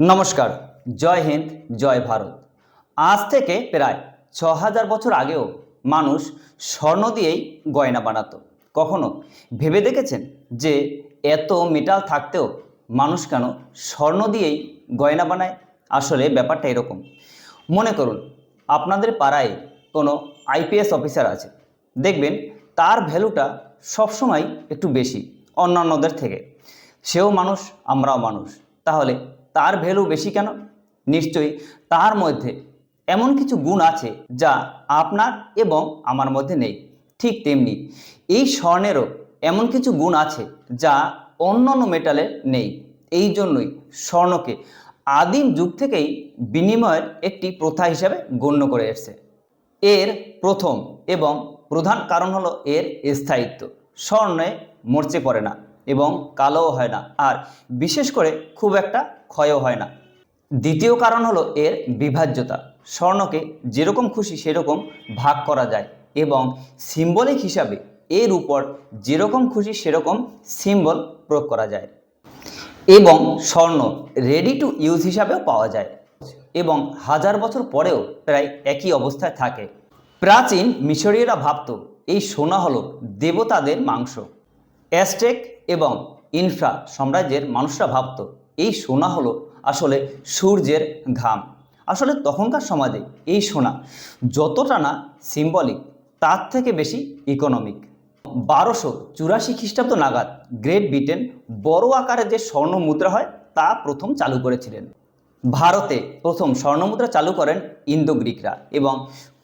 নমস্কার, জয় হিন্দ, জয় ভারত। আজ থেকে প্রায় ছ হাজার বছর আগেও মানুষ স্বর্ণ দিয়েই গয়না বানাতো। কখনো ভেবে দেখেছেন যে এত মেটাল থাকতেও মানুষ কেন স্বর্ণ দিয়েই গয়না বানায়? আসলে ব্যাপারটা এরকম। মনে করুন, আপনাদের পাড়ায় কোনো আইপিএস অফিসার আছে। দেখবেন তার ভ্যালুটা সবসময় একটু বেশি অন্যান্যদের থেকে। সেও মানুষ, আমরাও মানুষ। তাহলে তার ভ্যালু বেশি কেন? নিশ্চয়ই তার মধ্যে এমন কিছু গুণ আছে যা আপনার এবং আমার মধ্যে নেই। ঠিক তেমনি এই স্বর্ণেরও এমন কিছু গুণ আছে যা অন্যান্য মেটালের নেই। এই জন্যই স্বর্ণকে আদিম যুগ থেকেই বিনিময়ের একটি প্রথা হিসাবে গণ্য করে এসছে। এর প্রথম এবং প্রধান কারণ হলো এর স্থায়িত্ব। স্বর্ণে মরচে পড়ে না। এবং কালোও হয় না। আর বিশেষ করে খুব একটা ক্ষয়ও হয় না। দ্বিতীয় কারণ হলো এর বিভাজ্যতা। স্বর্ণকে যেরকম খুশি সেরকম ভাগ করা যায় এবং সিম্বলিক হিসাবে এর উপর যেরকম খুশি সেরকম সিম্বল প্রয়োগ করা যায় এবং স্বর্ণ রেডি টু ইউজ হিসাবেও পাওয়া যায় এবং হাজার বছর পরেও প্রায় একই অবস্থায় থাকে। প্রাচীন মিশরীয়রা ভাবত এই সোনা হলো দেবতাদের মাংস। অ্যাস্টেক এবং ইনফ্রা সাম্রাজ্যের মানুষরা ভাবত, এই সোনা হলো আসলে সূর্যের ঘাম। আসলে তখনকার সমাজে এই সোনা যতটা না সিম্বলিক তার থেকে বেশি ইকোনমিক বারোশো চুরাশি খ্রিস্টাব্দ নাগাদ গ্রেট ব্রিটেন বড় আকারে যে স্বর্ণ মুদ্রা হয়, তা প্রথম চালু করেছিলেন। ভারতে প্রথম স্বর্ণমুদ্রা চালু করেন ইন্দো গ্রিকরা এবং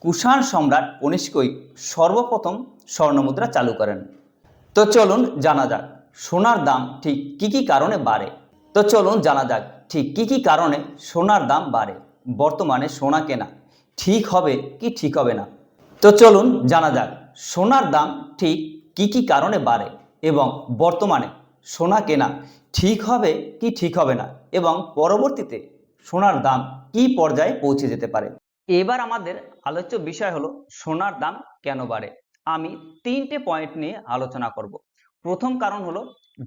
কুষাণ সম্রাট কনিষ্কই সর্বপ্রথম স্বর্ণমুদ্রা চালু করেন। তো চলুন জানা যাক, সোনার দাম ঠিক কি কি কারণে বাড়ে? তো চলুন জানা যাক, ঠিক কি কি কারণে সোনার দাম বাড়ে? বর্তমানে সোনা কেনা ঠিক হবে কি ঠিক হবে না? তো চলুন জানা যাক, সোনার দাম ঠিক কি কি কারণে বাড়ে এবং বর্তমানে সোনা কেনা ঠিক হবে কি ঠিক হবে না? এবং পরবর্তীতে সোনার দাম কি পর্যায়ে পৌঁছে যেতে পারে? এবার আমাদের আলোচ্য বিষয় হলো, সোনার দাম কেন বাড়ে? আমি তিনটে পয়েন্ট নিয়ে আলোচনা করব। প্রথম কারণ হলো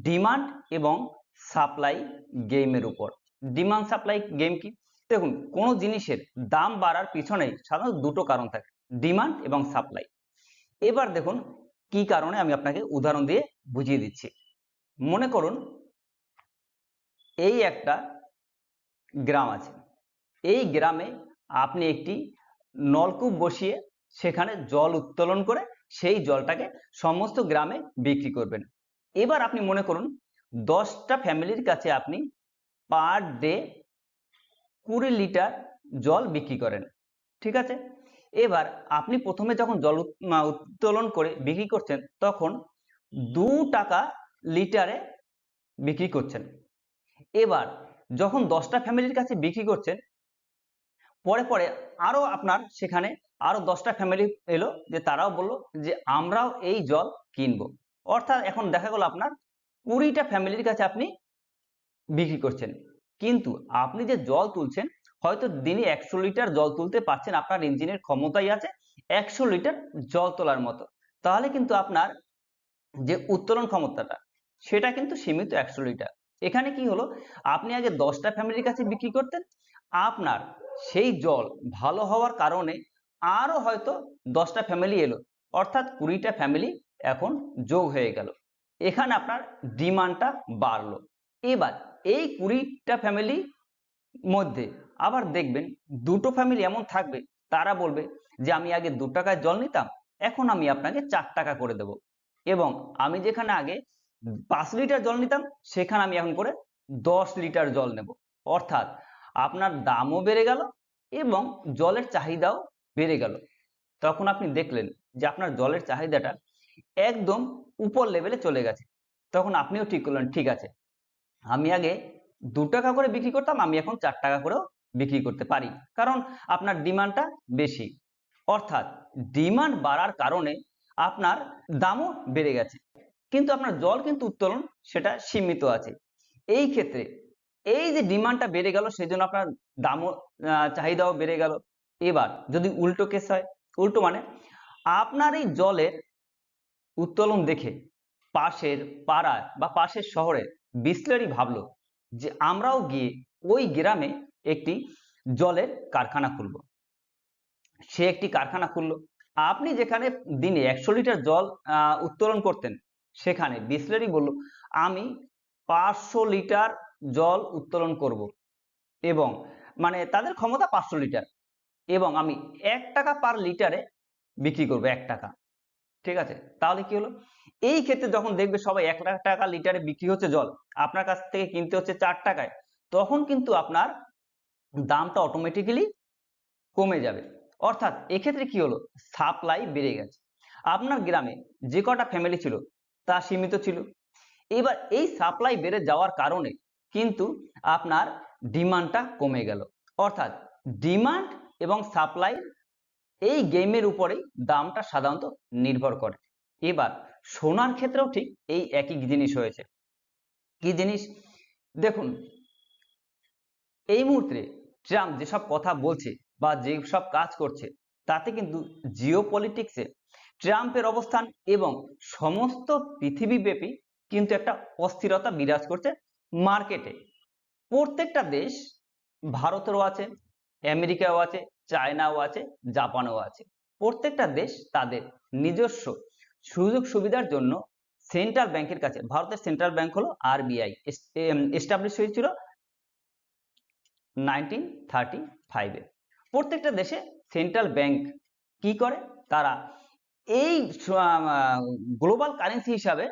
ডিমান্ড এবং সাপ্লাই গেমের উপর। ডিমান্ড সাপ্লাই গেম কি? দেখুন, কোনো জিনিসের দাম বাড়ার পিছনে সাধারণত দুটো কারণ থাকে ডিমান্ড এবং সাপ্লাই এবার দেখুন কি কারণে আমি আপনাকে উদাহরণ দিয়ে বুঝিয়ে দিচ্ছি। মনে করুন, এই একটা গ্রাম আছে। এই গ্রামে আপনি একটি নলকূপ বসিয়ে সেখানে জল উত্তোলন করে সেই জলটাকে সমস্ত গ্রামে বিক্রি করবেন। এবার আপনি মনে করুন, দশটা ফ্যামিলির কাছে আপনি পার ডে কুড়ি লিটার জল বিক্রি করেন, ঠিক আছে? এবার আপনি প্রথমে যখন জল উত- উত্তোলন করে বিক্রি করছেন, তখন দু টাকা লিটারে বিক্রি করছেন। এবার যখন দশটা ফ্যামিলির কাছে বিক্রি করছেন, পরে পরে আরও আপনার সেখানে আরও দশটা ফ্যামিলি এলো যে তারাও বলল যে আমরাও এই জল কিনবো। অর্থাৎ এখন দেখা গেল আপনার কুড়িটা ফ্যামিলির কাছে আপনি বিক্রি করছেন। কিন্তু আপনি যে জল তুলছেন, হয়তো দিনে একশো লিটার জল তুলতে পারছেন, আপনার ইঞ্জিনের ক্ষমতাই আছে একশো লিটার জল তোলার মতো। তাহলে কিন্তু আপনার যে উত্তোলন ক্ষমতাটা, সেটা কিন্তু সীমিত একশো লিটার। এখানে কি হলো? আপনি আগে দশটা ফ্যামিলির কাছে বিক্রি করতেন, আপনার সেই জল ভালো হওয়ার কারণে আরও হয়তো দশটা ফ্যামিলি এলো। অর্থাৎ কুড়িটা ফ্যামিলি এখন যোগ হয়ে গেল। এখানে আপনার ডিমান্ডটা বাড়লো। এবার এই কুড়িটা ফ্যামিলি মধ্যে আবার দেখবেন দুটো ফ্যামিলি এমন থাকবে, তারা বলবে যে, আমি আগে দু টাকায় জল নিতাম, এখন আমি আপনাকে চার টাকা করে দেব। এবং আমি যেখানে আগে পাঁচ লিটার জল নিতাম, সেখানে আমি এখন করে দশ লিটার জল নেব। অর্থাৎ আপনার দামও বেড়ে গেল এবং জলের চাহিদাও বেড়ে গেল। তখন আপনি দেখলেন যে আপনার জলের চাহিদাটা একদম উপর লেভেলে চলে গেছে। তখন আপনিও ঠিক করলেন, ঠিক আছে, আমি আগে দু টাকা করে বিক্রি করতাম, আমি এখন চার টাকা করেও বিক্রি করতে পারি। কারণ আপনার ডিমান্ডটা বেশি। অর্থাৎ ডিমান্ড বাড়ার কারণে আপনার দামও বেড়ে গেছে। কিন্তু আপনার জল কিন্তু উত্তোলন সেটা সীমিত আছে। এই ক্ষেত্রে এই যে ডিমান্ডটা বেড়ে গেল সেই জন্য আপনার দামও চাহিদাও বেড়ে গেল। এবার যদি উল্টো কেস হয়, উল্টো মানে আপনার এই জলের উত্তোলন দেখে পাশের পাড়ায় বা পাশের শহরে বিসলেরি ভাবলো যে আমরাও গিয়ে ওই গ্রামে একটি জলের কারখানা খুলবো। সে একটি কারখানা খুললো। আপনি যেখানে দিনে একশো লিটার জল উত্তোলন করতেন, সেখানে বিসলেরি বলল, আমি পাঁচশো লিটার জল উত্তোলন করব এবং মানে তাদের ক্ষমতা পাঁচশো লিটার। এবং আমি এক টাকা পার লিটারে বিক্রি করব এক টাকা। ঠিক আছে? তাহলে কি হলো? এই ক্ষেত্রে যখন দেখবে সবাই এক লাখ টাকা লিটারে বিক্রি হচ্ছে জল, আপনার কাছ থেকে কিনতে হচ্ছে চার টাকায়, তখন কিন্তু আপনার দামটা অটোমেটিক্যালি কমে যাবে। অর্থাৎ এক্ষেত্রে কি হলো? সাপ্লাই বেড়ে গেছে। আপনার গ্রামে যে কটা ফ্যামিলি ছিল তা সীমিত ছিল। এবার এই সাপ্লাই বেড়ে যাওয়ার কারণে কিন্তু আপনার ডিমান্ডটা কমে গেল। অর্থাৎ ডিমান্ড এবং সাপ্লাই এই গেমের উপরেই দামটা সাধারণত নির্ভর করে। এবার সোনার ক্ষেত্রেও ঠিক এই একই জিনিস হয়েছে। কি জিনিস? দেখুন, এই মুহূর্তে ট্রাম্প যেসব কথা বলছে বা যেসব কাজ করছে, তাতে কিন্তু জিও পলিটিক্সে ট্রাম্পের অবস্থান এবং সমস্ত পৃথিবীব্যাপী কিন্তু একটা অস্থিরতা বিরাজ করছে মার্কেটে। প্রত্যেকটা দেশ ভারতেরও আছে আমেরিকাও আছে, চায়নাও আছে, জাপানও আছে। প্রত্যেকটা দেশ তাদের নিজস্ব সুযোগ সুবিধার জন্য সেন্ট্রাল ব্যাংকের কাছে, ভারতের সেন্ট্রাল ব্যাংক হলো আরবিআই এস্টাবলিশ হয়েছিল নাইনটিন থার্টি ফাইভে। প্রত্যেকটা দেশে সেন্ট্রাল ব্যাংক কি করে? তারা এই গ্লোবাল কারেন্সি হিসাবে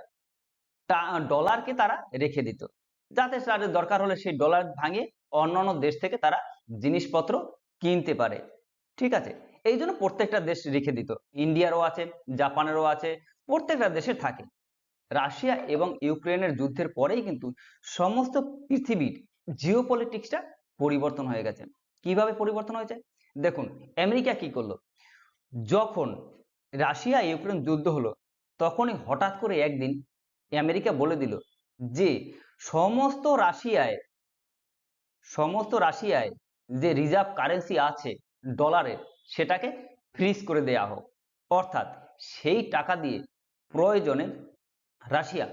ডলারকে তারা রেখে দিত। যাতে তাদের দরকার হলে সেই ডলার ভাঙে অন্যান্য দেশ থেকে তারা জিনিসপত্র কিনতে পারে। ঠিক আছে? এই জন্য প্রত্যেকটা দেশ রেখে দিত। ইন্ডিয়ারও আছে, জাপানেরও আছে, প্রত্যেকটা দেশে থাকে। রাশিয়া এবং ইউক্রেনের যুদ্ধের পরেই কিন্তু সমস্ত পৃথিবীর জিও পলিটিক্সটা পরিবর্তন হয়ে গেছে। কীভাবে পরিবর্তন হয়েছে? দেখুন, আমেরিকা কি করল? যখন রাশিয়া ইউক্রেন যুদ্ধ হলো, তখনই হঠাৎ করে একদিন আমেরিকা বলে দিল যে, সমস্ত রাশিয়ায় সমস্ত রাশিয়ায় যে রিজার্ভ কারেন্সি আছে ডলারের সেটাকে ফ্রিজ করে দেয়া হোক। অর্থাৎ সেই টাকা দিয়ে প্রয়োজনে রাশিয়া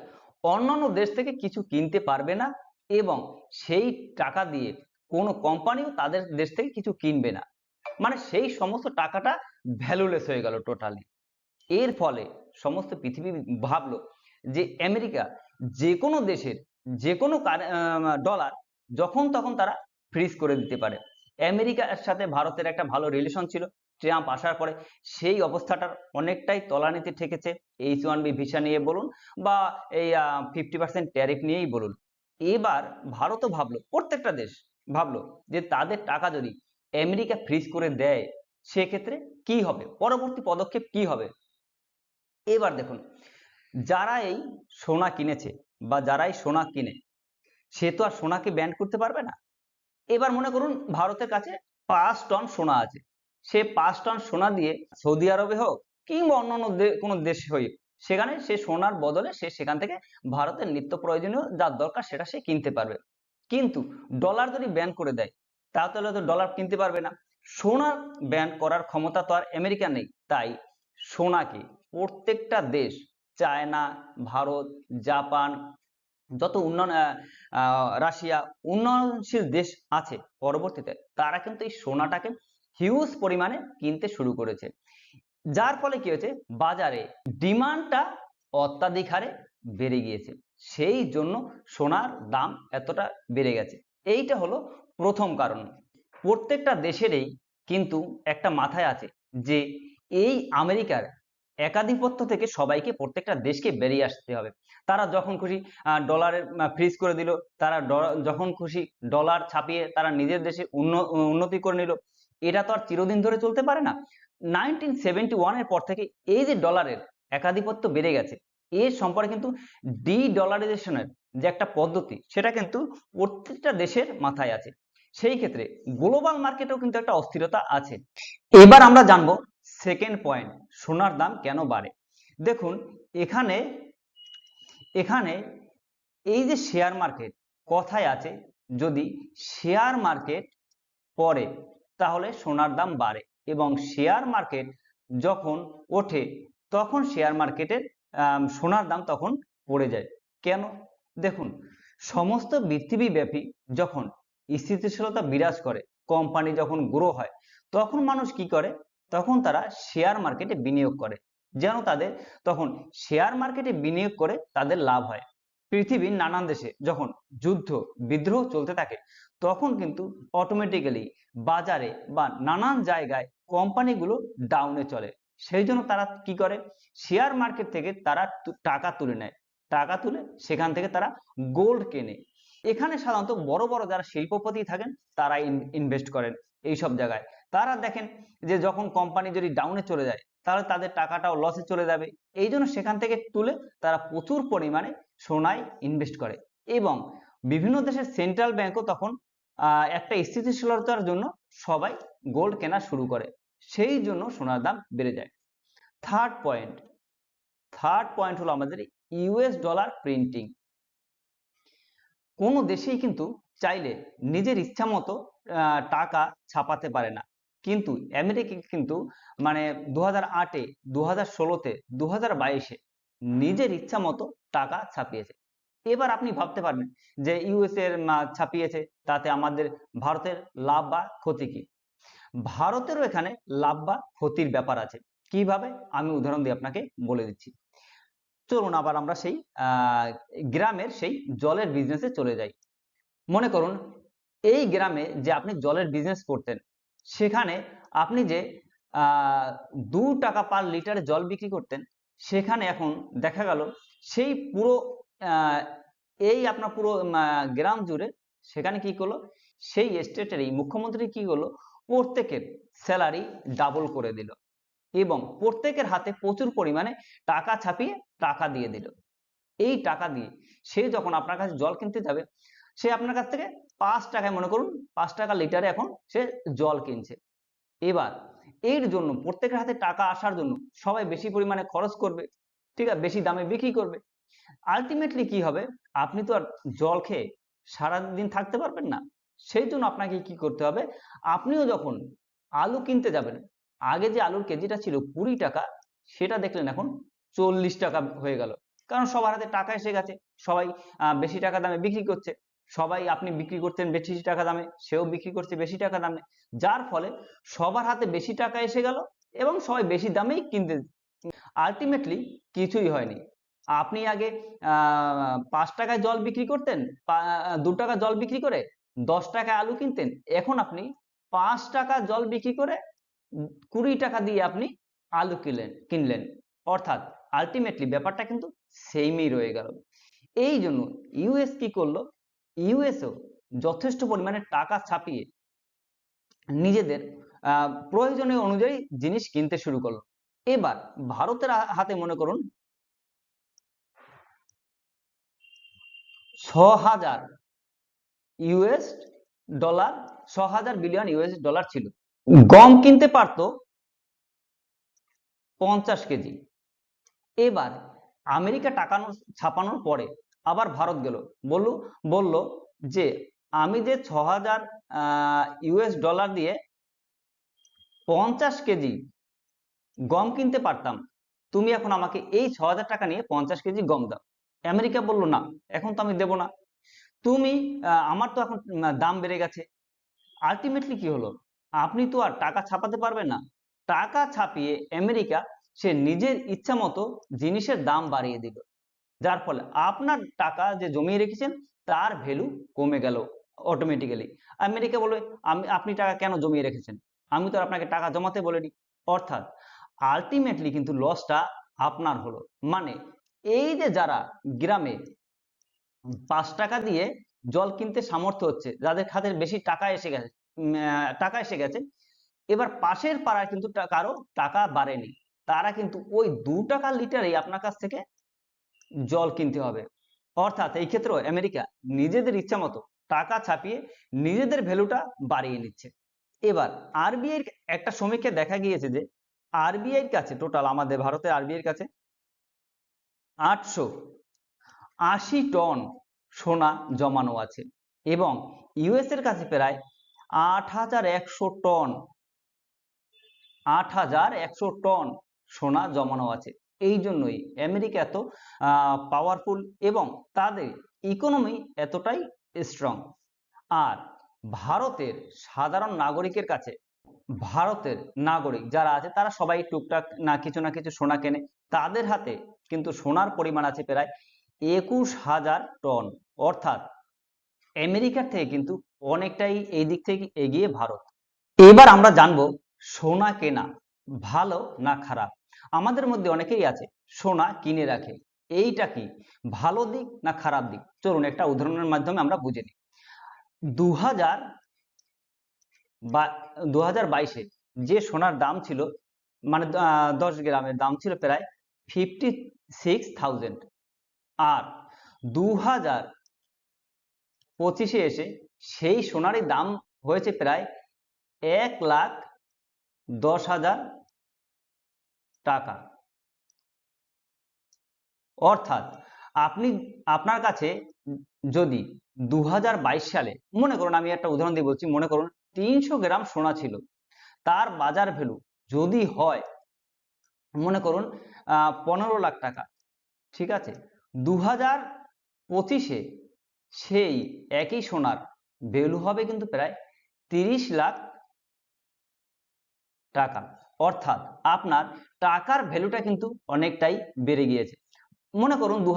অন্যান্য দেশ থেকে কিছু কিনতে পারবে না এবং সেই টাকা দিয়ে কোনো কোম্পানিও তাদের দেশ থেকে কিছু কিনবে না। মানে সেই সমস্ত টাকাটা ভ্যালুলেস হয়ে গেল টোটালি এর ফলে সমস্ত পৃথিবী ভাবলো যে আমেরিকা যে কোনো দেশের যে কোনো ডলার যখন তখন তারা ফ্রিজ করে দিতে পারে। আমেরিকার সাথে ভারতের একটা ভালো রিলেশন ছিল। ট্রাম্প আসার পরে সেই অবস্থাটার অনেকটাই তলানিতে ঠেকেছে। এইচ ওয়ান বি ভিসা নিয়ে বলুন বা এই ফিফটি পার্সেন্ট ট্যারিফ নিয়েই বলুন। এবার ভারতও ভাবলো, প্রত্যেকটা দেশ ভাবলো যে তাদের টাকা যদি আমেরিকা ফ্রিজ করে দেয়, সেক্ষেত্রে কি হবে? পরবর্তী পদক্ষেপ কি হবে? এবার দেখুন, যারা এই সোনা কিনেছে বা যারাই সোনা কিনে, সে তো আর সোনাকে ব্যান্ড করতে পারবে না। এবার মনে করুন ভারতের কাছে পাঁচ টন সোনা আছে। সে পাঁচ টন সোনা দিয়ে সৌদি আরবে হোক কিংবা অন্যান্য কোনো দেশে হোক সেখানে সে সোনার বদলে সে সেখান থেকে ভারতের নিত্য প্রয়োজনীয় যার দরকার সেটা সে কিনতে পারবে। কিন্তু ডলার যদি ব্যান করে দেয়, তাহলে তো ডলার কিনতে পারবে না। সোনা ব্যান করার ক্ষমতা তো আর আমেরিকা নেই। তাই সোনাকে প্রত্যেকটা দেশ, চায়না, ভারত, জাপান যত উন্নয়ন রাশিয়া উন্নয়নশীল দেশ আছে পরবর্তীতে, তারা কিন্তু এই সোনাটাকে হিউজ পরিমাণে কিনতে শুরু করেছে। যার ফলে কি হয়েছে? বাজারে ডিমান্ডটা অত্যাধিক হারে বেড়ে গিয়েছে। সেই জন্য সোনার দাম এতটা বেড়ে গেছে। এইটা হলো প্রথম কারণ। প্রত্যেকটা দেশেরই কিন্তু একটা মাথায় আছে যে এই আমেরিকার একাধিপত্য থেকে সবাইকে প্রত্যেকটা দেশকে বেরিয়ে আসতে হবে। তারা যখন খুশি ডলারের ফ্রিজ করে দিল, তারা যখন খুশি ডলার ছাপিয়ে তারা নিজের দেশে উন্নতি করে নিল, এটা তো আর চিরদিন ধরে চলতে পারে না। নাইনটিন সেভেন্টি ওয়ানের পর থেকে এই যে ডলারের একাধিপত্য বেড়ে গেছে এর সম্পর্কে কিন্তু ডি ডলারাইজেশনের যে একটা পদ্ধতি, সেটা কিন্তু প্রত্যেকটা দেশের মাথায় আছে। সেই ক্ষেত্রে গ্লোবাল মার্কেটেও কিন্তু একটা অস্থিরতা আছে। এবার আমরা জানব সেকেন্ড পয়েন্ট সোনার দাম কেন বাড়ে? দেখুন, এখানে এখানে এই যে শেয়ার মার্কেট কথায় আছে, যদি শেয়ার মার্কেট পড়ে, তাহলে সোনার দাম বাড়ে। এবং শেয়ার মার্কেট যখন ওঠে, তখন শেয়ার মার্কেটের সোনার দাম তখন পড়ে যায়। কেন? দেখুন, সমস্ত পৃথিবীব্যাপী যখন স্থিতিশীলতা বিরাজ করে কোম্পানি যখন গ্রো হয়, তখন মানুষ কি করে? তখন তারা শেয়ার মার্কেটে বিনিয়োগ করে। যেন তাদের তখন শেয়ার মার্কেটে বিনিয়োগ করে তাদের লাভ হয়। পৃথিবীর নানান দেশে যখন যুদ্ধ, বিদ্রোহ চলতে থাকে, তখন কিন্তু অটোমেটিক্যালি বাজারে বা নানান জায়গায় কোম্পানিগুলো ডাউনে চলে। সেই জন্য তারা কি করে? শেয়ার মার্কেট থেকে তারা টাকা তুলে নেয়। টাকা তুলে সেখান থেকে তারা গোল্ড কেনে। এখানে সাধারণত বড় বড় যারা শিল্পপতি থাকেন তারা ইনভেস্ট করেন। এইসব জায়গায়। তারা দেখেন যে যখন কোম্পানি যদি ডাউনে চলে যায়, তাহলে তাদের টাকাটাও লসে চলে যাবে। এই জন্য সেখান থেকে তুলে তারা প্রচুর পরিমাণে সোনায় ইনভেস্ট করে। এবং বিভিন্ন দেশের সেন্ট্রাল ব্যাংকও তখন একটা স্থিতিশীলতার জন্য সবাই গোল্ড কেনা শুরু করে। সেই জন্য সোনার দাম বেড়ে যায়। থার্ড পয়েন্ট থার্ড পয়েন্ট হলো আমাদের ইউএস ডলার প্রিন্টিং কোনো দেশেই কিন্তু চাইলে নিজের ইচ্ছা মতো টাকা ছাপাতে পারে না। কিন্তু আমেরিকা কিন্তু মানে দু হাজার আটে দু হাজার ষোলোতে দু হাজার বাইশে নিজের ইচ্ছা মতো টাকা ছাপিয়েছে। এবার আপনি ভাবতে পারবেন যে ইউএস এর ছাপিয়েছে, তাতে আমাদের ভারতের লাভ বা ক্ষতি কি? ভারতেরও এখানে লাভ বা ক্ষতির ব্যাপার আছে। কীভাবে? আমি উদাহরণ দিয়ে আপনাকে বলে দিচ্ছি। চলুন আবার আমরা সেই গ্রামের সেই জলের বিজনেসে চলে যাই। মনে করুন এই গ্রামে যে আপনি জলের বিজনেস করতেন, সেখানে আপনি যে দু টাকা পার লিটারে জল বিক্রি করতেন, সেখানে এখন দেখা গেল সেই পুরো এই আপনার পুরো গ্রাম জুড়ে সেখানে কি করল? সেই স্টেটের এই মুখ্যমন্ত্রী কি করল? প্রত্যেকের স্যালারি ডাবল করে দিল এবং প্রত্যেকের হাতে প্রচুর পরিমাণে টাকা ছাপিয়ে টাকা দিয়ে দিল। এই টাকা দিয়ে সে যখন আপনার কাছে জল কিনতে যাবে, সে আপনার কাছ থেকে পাঁচ টাকায় মনে করুন, পাঁচ টাকা লিটারে এখন সে জল কিনছে। এবার এর জন্য, প্রত্যেকের হাতে টাকা আসার জন্য সবাই বেশি পরিমাণে খরচ করবে, ঠিক আছে? বেশি দামে বিক্রি করবে। আলটিমেটলি কি হবে? আপনি তো আর জল খেয়ে সারাদিন থাকতে পারবেন না। সেই জন্য আপনাকে কি করতে হবে? আপনিও যখন আলু কিনতে যাবেন, আগে যে আলুর কেজিটা ছিল কুড়ি টাকা, সেটা দেখলেন এখন চল্লিশ টাকা হয়ে গেল। কারণ সবার হাতে টাকা এসে গেছে। সবাই বেশি টাকা দামে বিক্রি করছে। সবাই আপনি বিক্রি করতেন বেশি টাকা দামে, সেও বিক্রি করছে বেশি টাকা দামে। যার ফলে সবার হাতে বেশি টাকা এসে গেল এবং সবাই বেশি দামেই কিনতে আলটিমেটলি কিছুই হয়নি। আপনি আগে পাঁচ টাকায় জল বিক্রি করতেন দু টাকা জল বিক্রি করে দশ টাকায় আলু কিনতেন, এখন আপনি পাঁচ টাকা জল বিক্রি করে কুড়ি টাকা দিয়ে আপনি আলু কিনলেন কিনলেন। অর্থাৎ আলটিমেটলি ব্যাপারটা কিন্তু সেমই রয়ে গেল। এই জন্য ইউএস কি করল? ইউএসও যথেষ্ট পরিমাণে টাকা ছাপিয়ে নিজেদের প্রয়োজনীয় অনুযায়ী জিনিস কিনতে শুরু করল। এবার ভারতের হাতে মনে করুন, ছ হাজার ইউএস ডলার ছ হাজার বিলিয়ন ইউএস ডলার ছিল। গম কিনতে পারতো পঞ্চাশ কেজি। এবার আমেরিকা টাকানো ছাপানোর পরে আবার ভারত গেল। বলল বলল যে আমি যে ছ হাজার ইউএস ডলার দিয়ে পঞ্চাশ কেজি গম কিনতে পারতাম, তুমি এখন আমাকে এই ছ হাজার টাকা নিয়ে পঞ্চাশ কেজি গম দাও। আমেরিকা বলল, না, এখন তো আমি দেব না। তুমি আমার তো এখন দাম বেড়ে গেছে। আলটিমেটলি কি হলো? আপনি তো আর টাকা ছাপাতে পারবেন না। টাকা ছাপিয়ে আমেরিকা সে নিজের ইচ্ছা মতো জিনিসের দাম বাড়িয়ে দিল। যার ফলে আপনার টাকা যে জমিয়ে রেখেছেন, তার ভ্যালু কমে গেল অটোমেটিক্যালি আমেরিকা বলবে, আমি, আপনি টাকা কেন জমিয়ে রেখেছেন? আমি তো আপনাকে টাকা জমাতে বলিনি। অর্থাৎ আলটিমেটলি কিন্তু লসটা আপনার হলো। মানে এই যে যারা গ্রামে পাঁচ টাকা দিয়ে জল কিনতে সামর্থ্য হচ্ছে, যাদের খাতে বেশি টাকা এসে গেছে টাকা এসে গেছে, এবার পাশের পাড়ায় কিন্তু কারও টাকা বাড়েনি। তারা কিন্তু ওই দু টাকা লিটারেই আপনার কাছ থেকে জল কিনতে হবে। অর্থাৎ এই ক্ষেত্রে আমেরিকা নিজেদের ইচ্ছা মতো টাকা ছাপিয়ে নিজেদের ভ্যালুটা বাড়িয়ে নিচ্ছে। এবার আরবিআই একটা সমীক্ষায় দেখা গিয়েছে যে আরবিআই কাছে টোটাল আমাদের ভারতের আরবিআই কাছে আটশো আশি টন সোনা জমানো আছে এবং ইউএস এর কাছে প্রায় আট হাজার একশো টন, আট হাজার একশো টন সোনা জমানো আছে। এই জন্যই আমেরিকা এত পাওয়ারফুল এবং তাদের ইকোনমি এতটাই স্ট্রং আর ভারতের সাধারণ নাগরিকের কাছে, ভারতের নাগরিক যারা আছে তারা সবাই টুকটাক না কিছু না কিছু সোনা কেনে। তাদের হাতে কিন্তু সোনার পরিমাণ আছে প্রায় একুশ হাজার টন। অর্থাৎ আমেরিকার থেকে কিন্তু অনেকটাই এই দিক থেকে এগিয়ে ভারত। এবার আমরা জানব সোনা কেনা ভালো না খারাপ। আমাদের মধ্যে অনেকেই আছে, সোনা কিনে রাখে। এইটা কি? ভালো দিক না খারাপ দিক? চলুন একটা উদাহরণের মাধ্যমে আমরা বুঝে নিই। দু হাজার বা বাইশে যে সোনার দাম ছিল মানে দশ গ্রামের দাম ছিল প্রায় ফিফটি সিক্স থাউজেন্ড আর দু হাজার পঁচিশে এসে সেই সোনারই দাম হয়েছে প্রায় এক লাখ দশ হাজার টাকা। অর্থাৎ আপনি, আপনার কাছে যদি দু সালে, মনে করুন আমি একটা উদাহরণ দিয়ে বলছি, মনে করুন তিনশো গ্রাম সোনা ছিল, তার বাজার ভ্যালু যদি হয়, মনে করুন পনেরো লাখ টাকা, ঠিক আছে? দু হাজার পঁচিশে সেই একই সোনার ভ্যালু হবে কিন্তু প্রায় তিরিশ লাখ টাকা। অর্থাৎ আপনার টাকার ভ্যালুটা কিন্তু অনেকটাই বেড়ে গিয়েছে। মনে করুন দু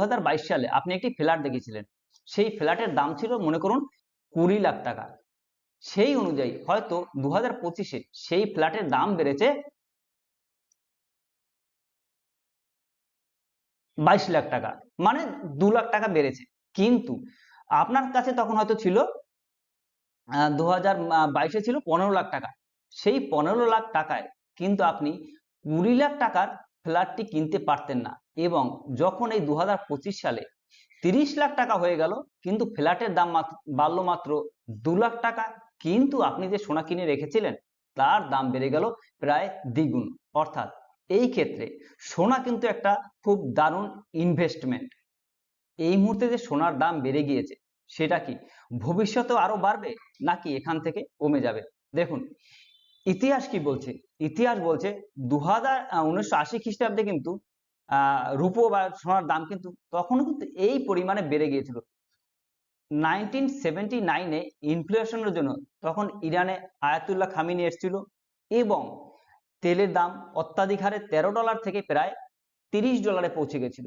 সালে আপনি একটি ফ্ল্যাট দেখেছিলেন। সেই ফ্ল্যাটের দাম ছিল মনে করুন কুড়ি লাখ টাকা। সেই অনুযায়ী হয়তো দু হাজার পঁচিশে সেই ফ্ল্যাটের দাম বেড়েছে বাইশ লাখ টাকা। মানে দু লাখ টাকা বেড়েছে। কিন্তু আপনার কাছে তখন হয়তো ছিল দু হাজার বাইশে ছিল পনেরো লাখ টাকা। সেই পনেরো লাখ টাকায় কিন্তু আপনি কুড়ি লাখ টাকার ফ্ল্যাটটি কিনতে পারতেন না এবং যখন এই দু সালে তিরিশ লাখ টাকা হয়ে গেল, কিন্তু ফ্ল্যাটের দাম বাড়ল মাত্র দু লাখ টাকা, কিন্তু আপনি যে সোনা কিনে রেখেছিলেন, তার দাম বেড়ে গেল প্রায় দ্বিগুণ। অর্থাৎ এই ক্ষেত্রে সোনা কিন্তু একটা খুব দারুণ ইনভেস্টমেন্ট এই মুহূর্তে যে সোনার দাম বেড়ে গিয়েছে, সেটা কি ভবিষ্যতেও আরও বাড়বে, নাকি এখান থেকে কমে যাবে? দেখুন ইতিহাস কি বলছে? ইতিহাস বলছে দু হাজার উনিশশো আশি খ্রিস্টাব্দে কিন্তু, আহ, রূপো বা সোনার দাম কিন্তু তখনও কিন্তু এই পরিমাণে বেড়ে গিয়েছিল। নাইনটিন সেভেন্টি নাইনে ইনফ্লেশনের জন্য তখন ইরানে আয়াতুল্লাহ খামিনি এসেছিল এবং তেলের দাম অত্যাধিক হারে তেরো ডলার থেকে প্রায় তিরিশ ডলারে পৌঁছে গেছিল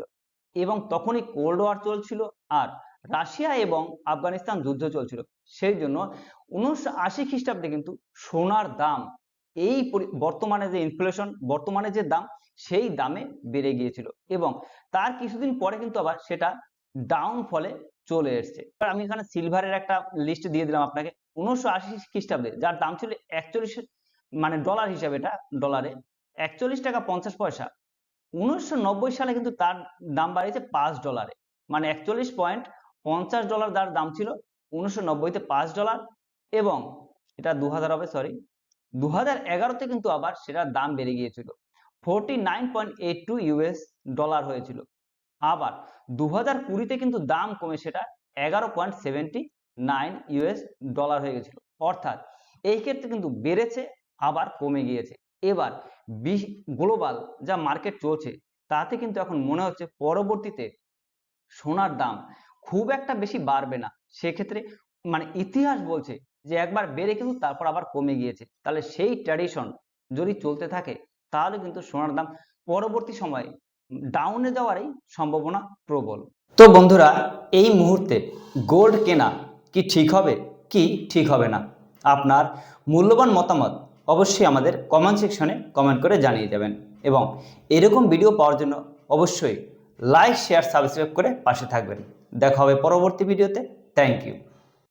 এবং তখনই কোল্ড ওয়ার চলছিল আর রাশিয়া এবং আফগানিস্তান যুদ্ধ চলছিল। সেই জন্য উনিশশো আশি খ্রিস্টাব্দে কিন্তু সোনার দাম এই বর্তমানে যে ইনফ্লেশন বর্তমানে যে দাম, সেই দামে বেড়ে গিয়েছিল। এবং তার কিছুদিন পরে কিন্তু আবার সেটা ডাউন ফলে চলে এসছে। আমি এখানে সিলভারের একটা লিস্ট দিয়ে দিলাম আপনাকে। উনিশশো আশি খ্রিস্টাব্দে যার দাম ছিল একচল্লিশ মানে ডলার হিসাবে এটা ডলারে একচল্লিশ টাকা পঞ্চাশ পয়সা। উনিশশো নব্বই সালে কিন্তু তার দাম বাড়িয়েছে পাঁচ ডলারে মানে একচল্লিশ পয়েন্ট পঞ্চাশ ডলার তার দাম ছিল উনিশশো নব্বইতে পাঁচ ডলার এবং এটা দু হাজার হবে সরি দু হাজার এগারোতে কিন্তু আবার সেটার দাম বেড়ে গিয়েছিল। Forty nine point US dollar হয়েছিল। আবার দু হাজার কুড়িতে কিন্তু দাম কমে সেটা এগারো point seventy nine US dollar হয়ে গেছিল। অর্থাৎ এই ক্ষেত্রে কিন্তু বেড়েছে, আবার কমে গিয়েছে। এবার গ্লোবাল যা মার্কেট চলছে, তাতে কিন্তু এখন মনে হচ্ছে পরবর্তীতে সোনার দাম খুব একটা বেশি বাড়বে না। সেক্ষেত্রে মানে ইতিহাস বলছে যে একবার বেড়ে কিন্তু তারপর আবার কমে গিয়েছে। তাহলে সেই ট্র্যাডিশন যদি চলতে থাকে, তাহলে কিন্তু সোনার দাম পরবর্তী সময়ে ডাউনে যাওয়ারই সম্ভাবনা প্রবল। তো বন্ধুরা, এই মুহূর্তে গোল্ড কেনা কি ঠিক হবে, কি ঠিক হবে না? আপনার মূল্যবান মতামত অবশ্যই আমাদের কমেন্ট সেকশনে কমেন্ট করে জানিয়ে যাবেন এবং এরকম ভিডিও পাওয়ার জন্য অবশ্যই লাইক শেয়ার সাবস্ক্রাইব করে পাশে থাকবেন। দেখা হবে পরবর্তী ভিডিওতে Thank you.